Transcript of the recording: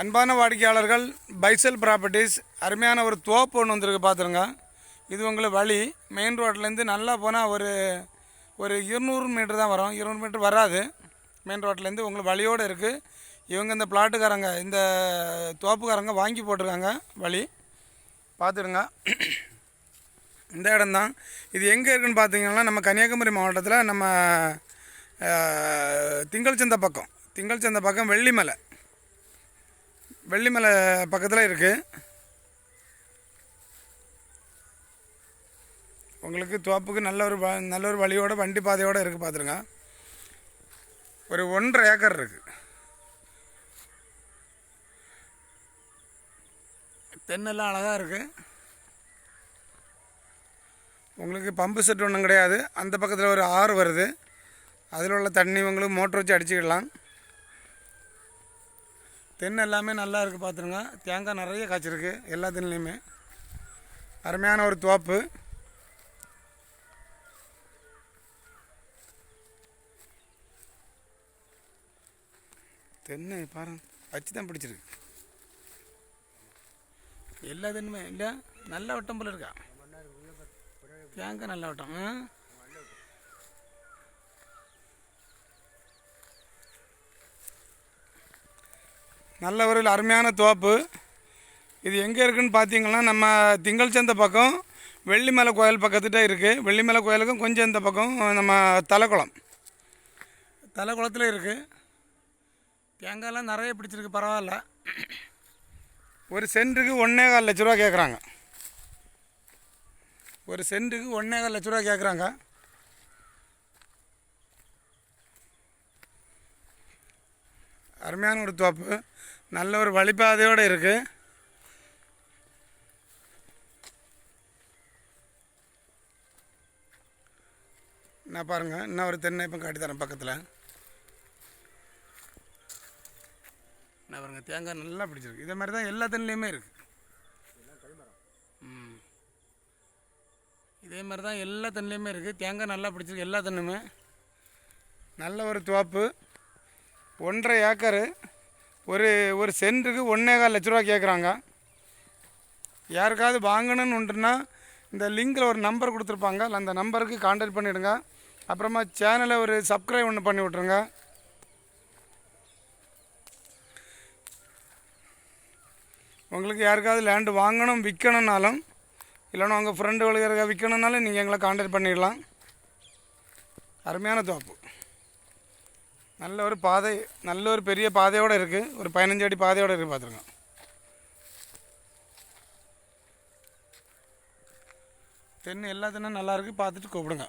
அன்பான வாடிக்கையாளர்கள் பைசல் ப்ராப்பர்ட்டிஸ் அருமையான ஒரு தோப்பு ஒன்று வந்திருக்கு பார்த்துருங்க இது உங்களுக்கு வழி. மெயின் ரோட்லேருந்து நல்லா போனால் ஒரு ஒரு இருநூறு மீட்டர் தான் வரும். இருநூறு மீட்டர் வராது. மெயின் ரோட்லேருந்து உங்களுக்கு வழியோடு இருக்குது இவங்க இந்த பிளாட்டுக்காரங்க இந்த தோப்புக்காரங்க வாங்கி போட்டிருக்காங்க வழி. பார்த்துடுங்க இந்த இடம்தான் இது எங்கே இருக்குன்னு பார்த்தீங்கன்னா நம்ம கன்னியாகுமரி மாவட்டத்தில் நம்ம திங்கள் சந்தை பக்கம். திங்கள் சந்தை பக்கம் வெள்ளிமலை. வெள்ளிமலை பக்கத்தில் இருக்குது உங்களுக்கு தோப்புக்கு நல்ல ஒரு வ- நல்ல ஒரு வழியோட வண்டி பாதையோடு இருக்குது பார்த்துருங்க ஒரு ஒன்றரை ஏக்கர் இருக்குது தென்னெல்லாம் அழகாக இருக்குது உங்களுக்கு பம்பு செட் ஒன்றும் கிடையாது. அந்த பக்கத்தில் ஒரு ஆறு வருது. அதில் உள்ள தண்ணி உங்களுக்கு மோட்டர் வச்சு அடிச்சுக்கிடலாம். தென்னை எல்லாமே நல்லா இருக்குது பார்த்துருங்க தேங்காய் நிறைய காய்ச்சிருக்கு எல்லா தென்னையுமே அருமையான ஒரு தோப்பு தென்னை பாருங்க வச்சு தான் பிடிச்சிருக்கு. எல்லா தென்னுமே இல்லை நல்ல வட்டம் போல இருக்கா? தேங்காய் நல்ல வட்டம் நல்ல ஒரு அருமையான தோப்பு. இது எங்கே இருக்குதுன்னு பார்த்தீங்கன்னா நம்ம திங்கள் சந்தை பக்கம் வெள்ளிமலை கோயில் பக்கத்துட்ட இருக்குது வெள்ளிமலை கோயிலுக்கும் கொஞ்சம் இந்த பக்கம் நம்ம தலைக்குளம். தலைக்குளத்தில் இருக்குது தேங்காயெல்லாம் நிறைய பிடிச்சிருக்கு பரவாயில்ல. ஒரு சென்ட்டுக்கு ஒன்றே கால் லட்ச ரூபா கேட்குறாங்க ஒரு சென்ட்டுக்கு ஒன்றே கால் லட்ச ரூபா கேட்குறாங்க அருமையான ஒரு தோப்பு. நல்ல ஒரு வழிபாதையோடு இருக்குது நான் பாருங்கள் இன்னும் ஒரு தென்னை இப்போ காட்டித்தரேன் பக்கத்தில். நான் பாருங்கள் தேங்காய் நல்லா பிடிச்சிருக்கு. இதே மாதிரி தான் எல்லா தென்னையுமே இருக்குது ம். இதே மாதிரி தான் எல்லா தென்னையுமே இருக்குது தேங்காய் நல்லா பிடிச்சிருக்கு எல்லா தென்னுமே நல்ல ஒரு தோப்பு. ஒன்றரை ஏக்கரு. ஒரு ஒரு சென்ட்டுக்கு ஒன்றேகால் லட்ச ரூபா கேட்குறாங்க யாருக்காவது வாங்கணும்னு உண்டுன்னா இந்த லிங்கில் ஒரு நம்பர் கொடுத்துருப்பாங்க. அந்த நம்பருக்கு காண்டாக்ட் பண்ணிவிடுங்க அப்புறமா சேனலை ஒரு சப்ஸ்கிரைப் ஒன்று பண்ணி விட்ருங்க உங்களுக்கு யாருக்காவது லேண்டு வாங்கணும் விற்கணுன்னாலும் இல்லைன்னா உங்கள் ஃப்ரெண்டுகளுக்கு விற்கணுன்னாலும் நீங்கள் எங்களை காண்டாக்ட் பண்ணிடலாம். அருமையான தோப்பு நல்ல ஒரு பாதை நல்ல ஒரு பெரிய பாதையோடு இருக்குது ஒரு பதினஞ்சு அடி பாதையோடு இருக்குது பார்த்துருங்க தென்னு எல்லா தென்னும் நல்லா இருக்குது பார்த்துட்டு கூப்பிடுங்க.